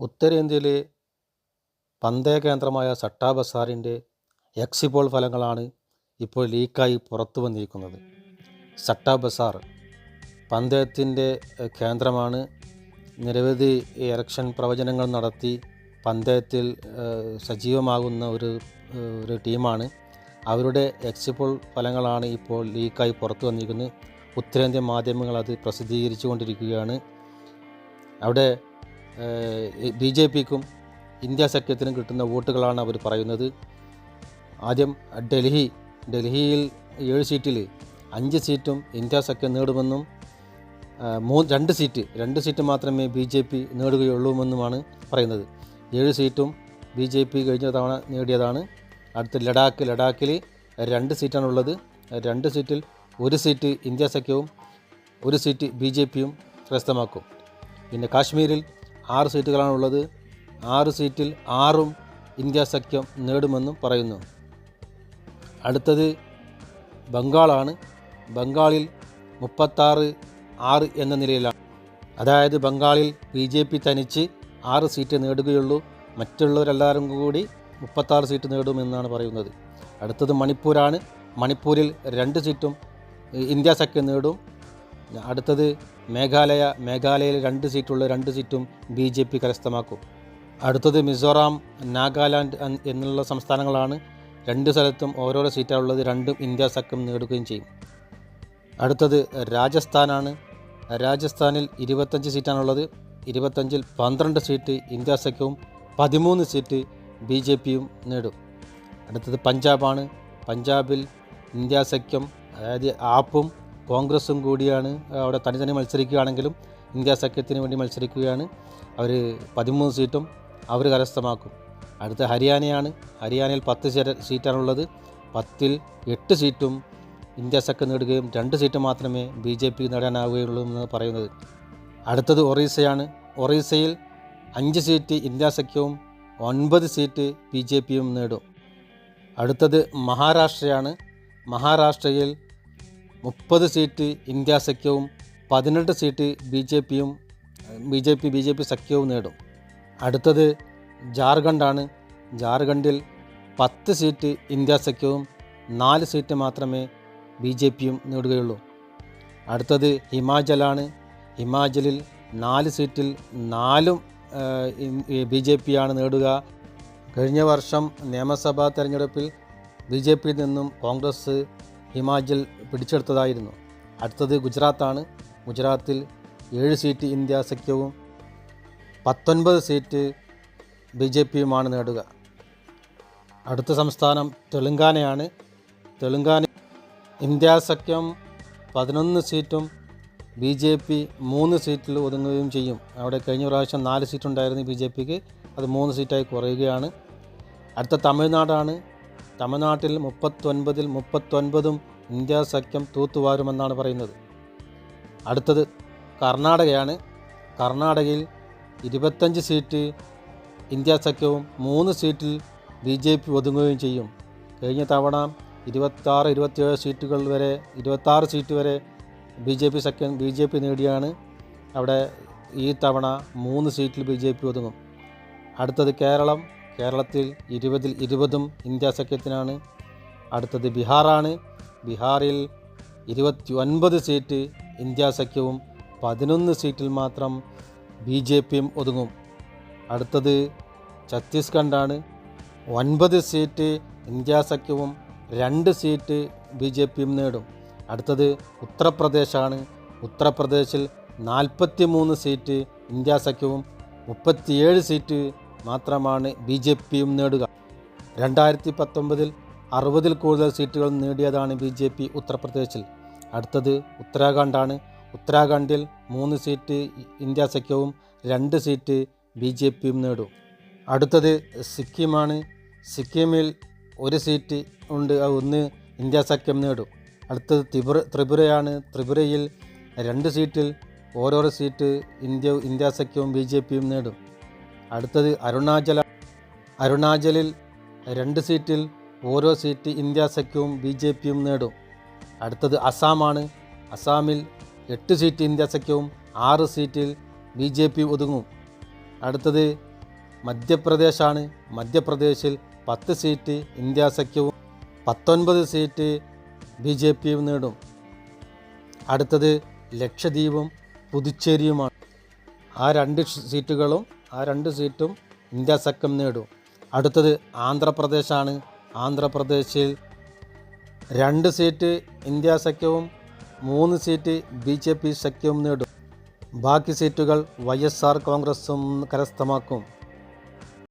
ഉത്തരേന്ത്യയിലെ കേന്ദ്രമായ സട്ടാ ബസാറിന്റെ എക്സിറ്റ് ഫലങ്ങളാണ് ഇപ്പോൾ ലീക്കായി പുറത്തു വന്നിരിക്കുന്നത്. സട്ടാബസാർ പന്തയത്തിന്റെ കേന്ദ്രമാണ്. നിരവധി ഇലക്ഷൻ പ്രവചനങ്ങൾ നടത്തി പന്തയത്തിൽ സജീവമാകുന്ന ഒരു ഒരു ടീമാണ്. അവരുടെ എക്സിപ്പോൾ ഫലങ്ങളാണ് ഇപ്പോൾ ലീക്കായി പുറത്തു വന്നിരിക്കുന്നത്. ഉത്തരേന്ത്യൻ മാധ്യമങ്ങൾ അത് പ്രസിദ്ധീകരിച്ചു കൊണ്ടിരിക്കുകയാണ്. അവിടെ ബി ജെ പിക്കും ഇന്ത്യ സഖ്യത്തിനും കിട്ടുന്ന വോട്ടുകളാണ് അവർ പറയുന്നത്. ആദ്യം ഡൽഹി ഡൽഹിയിൽ ഏഴ് സീറ്റിൽ അഞ്ച് സീറ്റും ഇന്ത്യ സഖ്യം നേടുമെന്നും മൂ രണ്ട് സീറ്റ് രണ്ട് സീറ്റ് മാത്രമേ ബി ജെ പി നേടുകയുള്ളൂവെന്നുമാണ് പറയുന്നത്. ഏഴ് സീറ്റും ബി ജെ പി കഴിഞ്ഞ തവണ നേടിയതാണ്. അടുത്ത ലഡാക്ക് ലഡാക്കിൽ രണ്ട് സീറ്റാണുള്ളത്. രണ്ട് സീറ്റിൽ ഒരു സീറ്റ് ഇന്ത്യ സഖ്യവും ഒരു സീറ്റ് ബി ജെ പിയും കരസ്ഥമാക്കും പിന്നെ കാശ്മീരിൽ ആറ് സീറ്റുകളാണ് ഉള്ളത് ആറ് സീറ്റിൽ ആറും ഇന്ത്യ സഖ്യം നേടുമെന്നും പറയുന്നു. അടുത്തത് ബംഗാളാണ്. ബംഗാളിൽ മുപ്പത്താറ് ആറ് എന്ന നിലയിലാണ്. അതായത് ബംഗാളിൽ ബി ജെ പി തനിച്ച് ആറ് സീറ്റ് നേടുകയുള്ളൂ. മറ്റുള്ളവരെല്ലാവരും കൂടി മുപ്പത്താറ് സീറ്റ് നേടുമെന്നാണ് പറയുന്നത്. അടുത്തത് മണിപ്പൂരാണ്. മണിപ്പൂരിൽ രണ്ട് സീറ്റും ഇന്ത്യ സഖ്യം നേടും. അടുത്തത് മേഘാലയ മേഘാലയയിൽ രണ്ട് സീറ്റുള്ള രണ്ട് സീറ്റും ബി ജെ പി കരസ്ഥമാക്കും. അടുത്തത് മിസോറാം നാഗാലാൻഡ് എന്നുള്ള സംസ്ഥാനങ്ങളാണ് രണ്ട് സ്ഥലത്തും ഓരോരോ സീറ്റാണുള്ളത് രണ്ടും ഇന്ത്യ സഖ്യം നേടുകയും ചെയ്യും. അടുത്തത് രാജസ്ഥാനാണ്. രാജസ്ഥാനിൽ ഇരുപത്തഞ്ച് സീറ്റാണുള്ളത്. ഇരുപത്തഞ്ചിൽ പന്ത്രണ്ട് സീറ്റ് ഇന്ത്യ സഖ്യവും പതിമൂന്ന് സീറ്റ് ബി ജെ പിയും നേടും. അടുത്തത് പഞ്ചാബാണ്. പഞ്ചാബിൽ ഇന്ത്യ സഖ്യം അതായത് ആപ്പും കോൺഗ്രസും കൂടിയാണ് അവിടെ തനി തനി മത്സരിക്കുകയാണെങ്കിലും ഇന്ത്യ സഖ്യത്തിന് വേണ്ടി മത്സരിക്കുകയാണ്. അവർ പതിമൂന്ന് സീറ്റും അവർ കരസ്ഥമാക്കും. അടുത്ത ഹരിയാനയാണ്. ഹരിയാനയിൽ പത്ത് സീറ്റ് സീറ്റാണുള്ളത്. പത്തിൽ എട്ട് സീറ്റും ഇന്ത്യ സഖ്യം നേടുകയും രണ്ട് സീറ്റ് മാത്രമേ ബി ജെ പി നേടാനാവുകയുള്ളൂ എന്ന് പറയുന്നത്. അടുത്തത് ഒറീസയാണ്. ഒറീസയിൽ അഞ്ച് സീറ്റ് ഇന്ത്യ സഖ്യവും ഒൻപത് സീറ്റ് ബി ജെ പിയും നേടും. അടുത്തത് മഹാരാഷ്ട്രയാണ്. മഹാരാഷ്ട്രയിൽ മുപ്പത് സീറ്റ് ഇന്ത്യ സഖ്യവും പതിനെട്ട് സീറ്റ് ബി ജെ പിയും B J P B J P സഖ്യവും നേടും. അടുത്തത് ജാർഖണ്ഡാണ്. ജാർഖണ്ഡിൽ പത്ത് സീറ്റ് ഇന്ത്യ സഖ്യവും നാല് സീറ്റ് മാത്രമേ ബി ജെ പിയും നേടുകയുള്ളൂ. അടുത്തത് ഹിമാചലാണ്. ഹിമാചലിൽ നാല് സീറ്റിൽ നാലും ബി ജെ പിയാണ് നേടുക. കഴിഞ്ഞ വർഷം നിയമസഭാ തെരഞ്ഞെടുപ്പിൽ ബി ജെ പിയിൽ നിന്നും കോൺഗ്രസ് ഹിമാചൽ പിടിച്ചെടുത്തതായിരുന്നു. അടുത്തത് ഗുജറാത്താണ്. ഗുജറാത്തിൽ ഏഴ് സീറ്റ് ഇന്ത്യ സഖ്യവും പത്തൊൻപത് സീറ്റ് ബി ജെ പിയുമാണ് നേടുക. അടുത്ത സംസ്ഥാനം തെലുങ്കാനയാണ്. തെലുങ്കാന ഇന്ത്യ സഖ്യം പതിനൊന്ന് സീറ്റും ബി ജെ പി മൂന്ന് സീറ്റിൽ ഒതുങ്ങുകയും ചെയ്യും. അവിടെ കഴിഞ്ഞ പ്രാവശ്യം നാല് സീറ്റുണ്ടായിരുന്നു ബി ജെ പിക്ക്. അത് മൂന്ന് സീറ്റായി കുറയുകയാണ്. അടുത്ത തമിഴ്നാടാണ്. തമിഴ്നാട്ടിൽ മുപ്പത്തൊൻപതിൽ മുപ്പത്തൊൻപതും ഇന്ത്യ സഖ്യം തൂത്തുവാരുമെന്നാണ് പറയുന്നത്. അടുത്തത് കർണാടകയാണ്. കർണാടകയിൽ ഇരുപത്തഞ്ച് സീറ്റ് ഇന്ത്യ സഖ്യവും മൂന്ന് സീറ്റിൽ ബി ജെ പി ഒതുങ്ങുകയും ചെയ്യും. കഴിഞ്ഞ തവണ ഇരുപത്താറ് ഇരുപത്തിയേഴ് സീറ്റുകൾ വരെ ഇരുപത്താറ് സീറ്റ് വരെ ബി ജെ പി സഖ്യം ബി ജെ പി നേടിയാണ്. അവിടെ ഈ തവണ മൂന്ന് സീറ്റിൽ ബി ജെ പി ഒതുങ്ങും. അടുത്തത് കേരളം. കേരളത്തിൽ ഇരുപതിൽ ഇരുപതും ഇന്ത്യ സഖ്യത്തിനാണ്. അടുത്തത് ബീഹാറാണ്. ബീഹാറിൽ ഇരുപത്തി ഒൻപത് സീറ്റ് ഇന്ത്യ സഖ്യവും പതിനൊന്ന് സീറ്റിൽ മാത്രം ബി ജെ പിയും ഒതുങ്ങും. അടുത്തത് ഛത്തീസ്ഗഡാണ് ഒൻപത് സീറ്റ് ഇന്ത്യ സഖ്യവും രണ്ട് സീറ്റ് ബി ജെ പിയും നേടും. അടുത്തത് ഉത്തർപ്രദേശാണ്. ഉത്തർപ്രദേശിൽ നാൽപ്പത്തി മൂന്ന് സീറ്റ് ഇന്ത്യ സഖ്യവും മുപ്പത്തിയേഴ് സീറ്റ് മാത്രമാണ് ബി ജെ പിയും നേടുക. രണ്ടായിരത്തി പത്തൊമ്പതിൽ അറുപതിൽ കൂടുതൽ സീറ്റുകൾ നേടിയതാണ് ബി ജെ പി ഉത്തർപ്രദേശിൽ. അടുത്തത് ഉത്തരാഖണ്ഡാണ്. ഉത്തരാഖണ്ഡിൽ മൂന്ന് സീറ്റ് ഇന്ത്യ സഖ്യവും രണ്ട് സീറ്റ് ബി ജെ പിയും നേടും. അടുത്തത് സിക്കിമാണ്. സിക്കിമിൽ ഒരു സീറ്റ് ഉണ്ട്. ഒന്ന് ഇന്ത്യ സഖ്യം നേടും. അടുത്തത് ത്രിപുര ത്രിപുരയാണ്. ത്രിപുരയിൽ രണ്ട് സീറ്റിൽ ഓരോരോ സീറ്റ് ഇന്ത്യ ഇന്ത്യ സഖ്യവും ബി ജെ പിയും നേടും. അടുത്തത് അരുണാചല. അരുണാചലിൽ രണ്ട് സീറ്റിൽ ഓരോ സീറ്റ് ഇന്ത്യ സഖ്യവും ബി ജെ പിയും നേടും. അടുത്തത് അസാമാണ്. അസാമിൽ എട്ട് സീറ്റ് ഇന്ത്യ സഖ്യവും ആറ് സീറ്റിൽ ബി ജെ പി ഒതുങ്ങും. അടുത്തത് മധ്യപ്രദേശാണ്. മധ്യപ്രദേശിൽ പത്ത് സീറ്റ് ഇന്ത്യ സഖ്യവും പത്തൊൻപത് സീറ്റ് ബി ജെ പിയും നേടും. അടുത്തത് ലക്ഷദ്വീപും പുതുച്ചേരിയുമാണ്. ആ രണ്ട് സീറ്റുകളും ആ രണ്ട് സീറ്റും ഇന്ത്യ സഖ്യം നേടും. അടുത്തത് ആന്ധ്രാപ്രദേശാണ്. ആന്ധ്രാപ്രദേശിൽ രണ്ട് സീറ്റ് ഇന്ത്യ സഖ്യവും മൂന്ന് സീറ്റ് ബി ജെ പി സഖ്യവും നേടും. ബാക്കി സീറ്റുകൾ വൈ എസ് ആർ കോൺഗ്രസും കരസ്ഥമാക്കും.